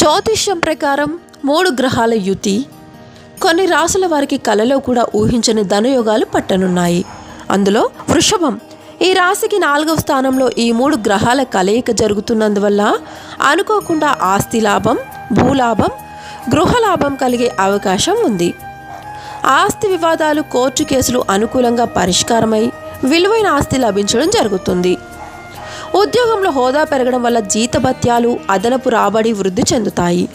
జ్యోతిష్యం ప్రకారం మూడు గ్రహాల యుతి. కొన్ని రాసుల వారికి కలలో కూడా ఊహించని ధనయోగాలు పట్టనున్నాయి. అందులో వృషభం ఈ రాశికి నాలుగవ స్థానంలో ఈ మూడు గ్రహాల కలయిక జరుగుతున్నందువల్ల అనుకోకుండా ఆస్తి లాభం భూలాభం గృహలాభం కలిగే అవకాశం ఉంది. ఆస్తి వివాదాలు కోర్టు కేసులు అనుకూలంగా పరిష్కారమై విలువైన ఆస్తి లభించడం జరుగుతుంది. ఉద్యోగంలో హోదా పెరగడం వల్ల జీతభత్యాలు అదనపు రాబడి వృద్ధి చెందుతాయి.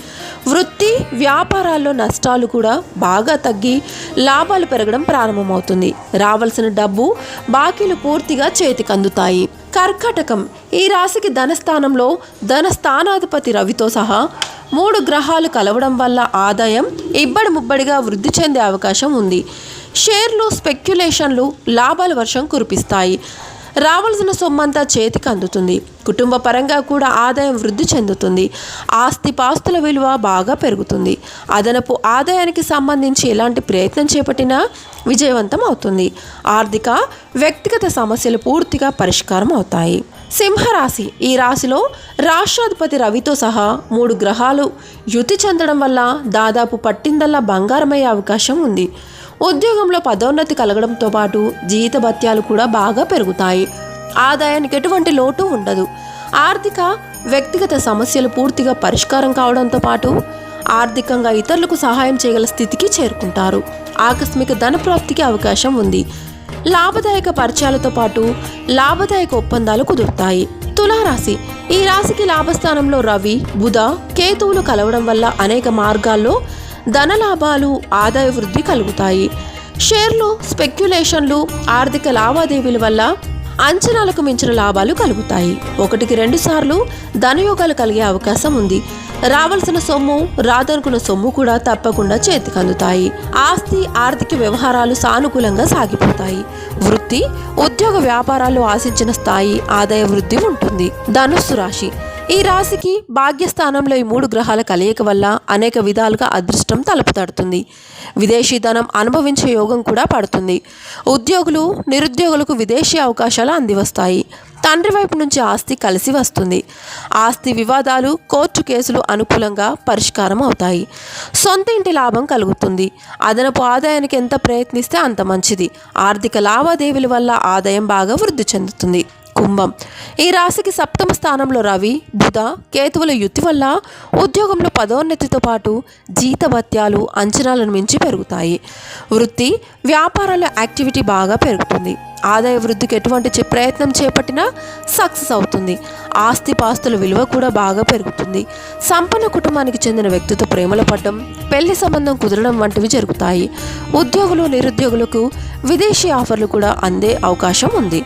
వృత్తి వ్యాపారాల్లో నష్టాలు కూడా బాగా తగ్గి లాభాలు పెరగడం ప్రారంభమవుతుంది. రావాల్సిన డబ్బు బాకీలు పూర్తిగా చేతికి అందుతాయి కర్కాటకం ఈ రాశికి ధనస్థానంలో ధనస్థానాధిపతి రవితో సహా మూడు గ్రహాలు కలవడం వల్ల ఆదాయం ఇబ్బడి ముబ్బడిగా వృద్ధి చెందే అవకాశం ఉంది. షేర్లు స్పెక్యులేషన్లు లాభాల వర్షం కురిపిస్తాయి. రావాల్సిన సొమ్మంతా చేతికి అందుతుంది. కుటుంబ పరంగా కూడా ఆదాయం వృద్ధి చెందుతుంది. ఆస్తి పాస్తుల విలువ బాగా పెరుగుతుంది. అదనపు ఆదాయానికి సంబంధించి ఎలాంటి ప్రయత్నం చేపట్టినా విజయవంతం అవుతుంది. ఆర్థిక వ్యక్తిగత సమస్యలు పూర్తిగా పరిష్కారం అవుతాయి. సింహరాశి ఈ రాశిలో రాష్ట్రాధిపతి రవితో సహా మూడు గ్రహాలు యుతి చెందడం వల్ల దాదాపు పట్టిందల్లా బంగారమయ్యే అవకాశం ఉంది. ఉద్యోగంలో పదోన్నతి కలగడంతో పాటు జీతభత్యాలు కూడా బాగా పెరుగుతాయి. ఆదాయానికి ఎటువంటి లోటు ఉండదు. ఆర్థిక వ్యక్తిగత సమస్యలు పూర్తిగా పరిష్కారం కావడంతో పాటు ఆర్థికంగా ఇతరులకు సహాయం చేయగల స్థితికి చేరుకుంటారు. ఆకస్మిక ధన ప్రాప్తికి అవకాశం ఉంది. లాభదాయక పరిచయాలతో పాటు లాభదాయక ఒప్పందాలు కుదురుతాయి. తులారాశి. ఈ రాశికి లాభస్థానంలో రవి బుధ కేతువులు కలవడం వల్ల అనేక మార్గాల్లో ధన లాభాలు ఆదాయ వృద్ధి కలుగుతాయి. షేర్లు స్పెక్యులేషన్లు ఆర్థిక లావాదేవీల వల్ల అంచనాలకు మించిన లాభాలు కలుగుతాయి. ఒకటికి రెండు సార్లు ధనయోగాలు కలిగే అవకాశం ఉంది. రావాల్సిన సొమ్ము రాదనుకున్న సొమ్ము కూడా తప్పకుండా చేతికి అందుతాయి. ఆస్తి ఆర్థిక వ్యవహారాలు సానుకూలంగా సాగిపోతాయి. వృత్తి ఉద్యోగ వ్యాపారాలు ఆశించిన స్థాయి ఆదాయ వృద్ధి ఉంటుంది. ధనుస్సు రాశి. ఈ రాశికి భాగ్యస్థానంలో ఈ మూడు గ్రహాల కలయిక వల్ల అనేక విధాలుగా అదృష్టం తలుపు తడుతుంది. విదేశీ ధనం అనుభవించే యోగం కూడా పడుతుంది. ఉద్యోగులు నిరుద్యోగులకు విదేశీ అవకాశాలు అందివస్తాయి. తండ్రి వైపు నుంచి ఆస్తి కలిసి వస్తుంది. ఆస్తి వివాదాలు కోర్టు కేసులు అనుకూలంగా పరిష్కారం అవుతాయి. సొంత ఇంటి లాభం కలుగుతుంది. అదనపు ఆదాయానికి ఎంత ప్రయత్నిస్తే అంత మంచిది. ఆర్థిక లావాదేవీల వల్ల ఆదాయం బాగా వృద్ధి చెందుతుంది. కుంభం. ఈ రాశికి సప్తమ స్థానంలో రవి బుధ కేతువుల యుతి వల్ల ఉద్యోగంలో పదోన్నతితో పాటు జీతభత్యాలు అంచనాలను మించి పెరుగుతాయి. వృత్తి వ్యాపారాల యాక్టివిటీ బాగా పెరుగుతుంది. ఆదాయ వృద్ధికి ఎటువంటి చే- ప్రయత్నం చేపట్టినా సక్సెస్ అవుతుంది. ఆస్తి పాస్తుల విలువ కూడా బాగా పెరుగుతుంది. సంపన్న కుటుంబానికి చెందిన వ్యక్తితో ప్రేమలు పడడం పెళ్ళి సంబంధం కుదరడం వంటివి జరుగుతాయి. ఉద్యోగులు నిరుద్యోగులకు విదేశీ ఆఫర్లు కూడా అందే అవకాశం ఉంది.